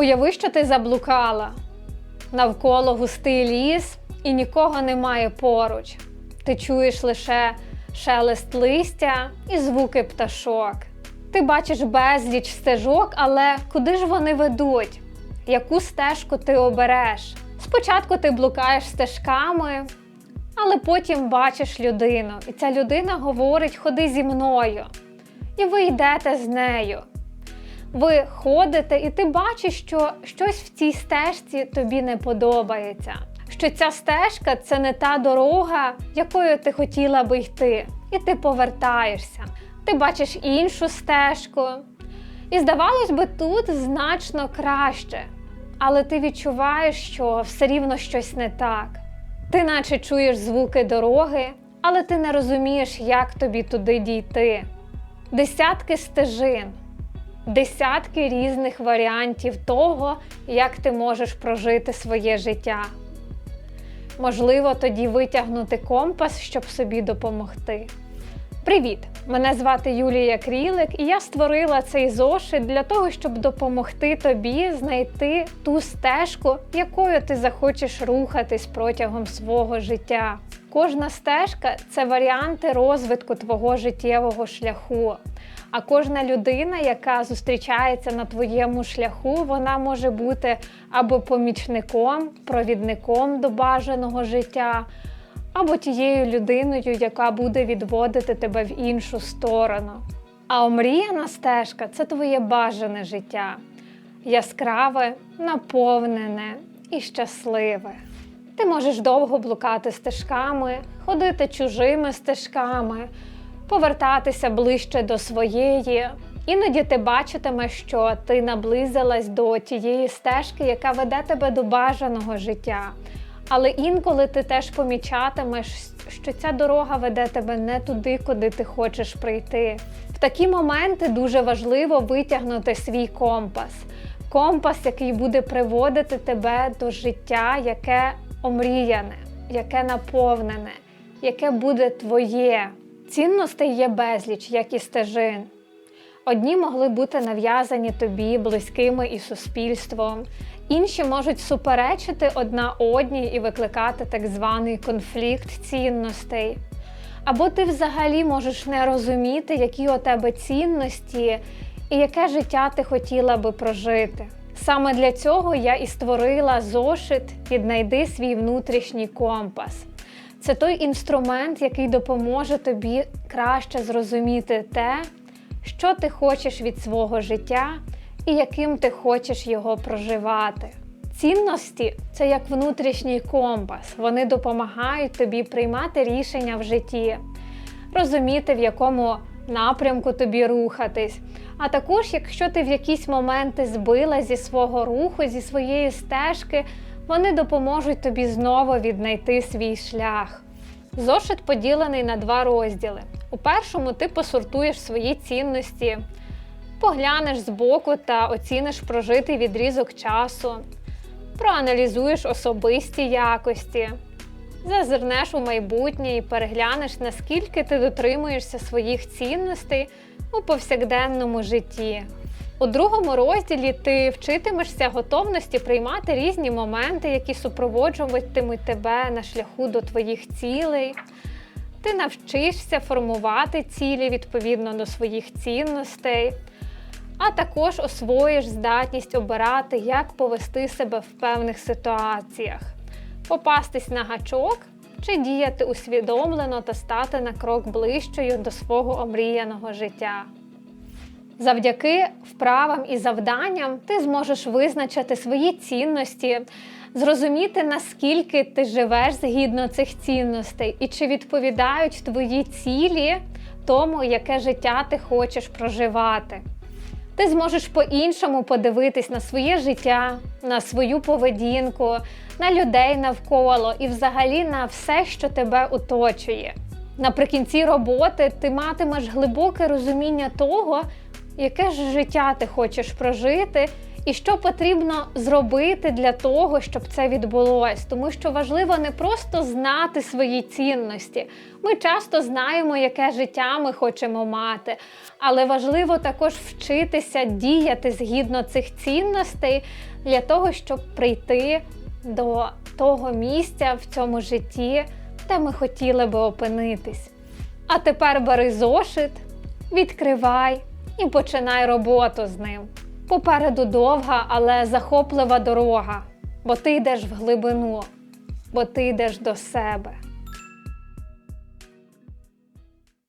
Уяви, що ти заблукала. Навколо густий ліс і нікого немає поруч. Ти чуєш лише шелест листя і звуки пташок. Ти бачиш безліч стежок, але куди ж вони ведуть? Яку стежку ти обереш? Спочатку ти блукаєш стежками, але потім бачиш людину, і ця людина говорить: Ходи зі мною. І ви йдете з нею. Ви ходите, і ти бачиш, що щось в цій стежці тобі не подобається. Що ця стежка це не та дорога, якою ти хотіла би йти, і ти повертаєшся. Ти бачиш іншу стежку. І здавалось би, тут значно краще. Але ти відчуваєш, що все рівно щось не так. Ти наче чуєш звуки дороги, але ти не розумієш, як тобі туди дійти. Десятки стежин, десятки різних варіантів того, як ти можеш прожити своє життя. Можливо, тоді витягнути компас, щоб собі допомогти. Привіт! Мене звати Юлія Крілик, і я створила цей зошит для того, щоб допомогти тобі знайти ту стежку, якою ти захочеш рухатись протягом свого життя. Кожна стежка це варіанти розвитку твого життєвого шляху. А кожна людина, яка зустрічається на твоєму шляху, вона може бути або помічником, провідником до бажаного життя, або тією людиною, яка буде відводити тебе в іншу сторону. А омріяна стежка це твоє бажане життя, яскраве, наповнене і щасливе. Ти можеш довго блукати стежками, ходити чужими стежками, повертатися ближче до своєї. Іноді ти бачитимеш, що ти наблизилась до тієї стежки, яка веде тебе до бажаного життя. Але інколи ти теж помічатимеш, що ця дорога веде тебе не туди, куди ти хочеш прийти. В такі моменти дуже важливо витягнути свій компас. Компас, який буде приводити тебе до життя, яке омріяне, яке наповнене, яке буде твоє. Цінностей є безліч, як і стежин. Одні могли бути нав'язані тобі, близькими і суспільством, інші можуть суперечити одна одній і викликати так званий конфлікт цінностей. Або ти взагалі можеш не розуміти, які у тебе цінності і яке життя ти хотіла би прожити. Саме для цього я і створила зошит Віднайди свій внутрішній компас. Це той інструмент, який допоможе тобі краще зрозуміти те, що ти хочеш від свого життя і яким ти хочеш його проживати. Цінності це як внутрішній компас. Вони допомагають тобі приймати рішення в житті, розуміти, в якому напрямку тобі рухатись. А також, якщо ти в якісь моменти збила зі свого руху, зі своєї стежки, вони допоможуть тобі знову віднайти свій шлях. Зошит поділений на два розділи. У першому ти посортуєш свої цінності, поглянеш збоку та оціниш прожитий відрізок часу, проаналізуєш особисті якості, зазирнеш у майбутнє і переглянеш, наскільки ти дотримуєшся своїх цінностей у повсякденному житті. У другому розділі ти вчитимешся готовності приймати різні моменти, які супроводжуватимуть тебе на шляху до твоїх цілей. Ти навчишся формувати цілі відповідно до своїх цінностей, а також освоїш здатність обирати, як повести себе в певних ситуаціях, попастись на гачок чи діяти усвідомлено та стати на крок ближчою до свого омріяного життя. Завдяки вправам і завданням ти зможеш визначити свої цінності, зрозуміти, наскільки ти живеш згідно цих цінностей, і чи відповідають твої цілі тому, яке життя ти хочеш проживати. Ти зможеш по-іншому подивитись на своє життя, на свою поведінку, на людей навколо і взагалі на все, що тебе оточує. Наприкінці роботи ти матимеш глибоке розуміння того, яке ж життя ти хочеш прожити, І що потрібно зробити для того, щоб це відбулось? Тому що важливо не просто знати свої цінності. Ми часто знаємо, яке життя ми хочемо мати, але важливо також вчитися діяти згідно цих цінностей для того, щоб прийти до того місця в цьому житті, де ми хотіли би опинитись. А тепер бери зошит, відкривай і починай роботу з ним. Попереду довга, але захоплива дорога, бо ти йдеш в глибину, бо ти йдеш до себе.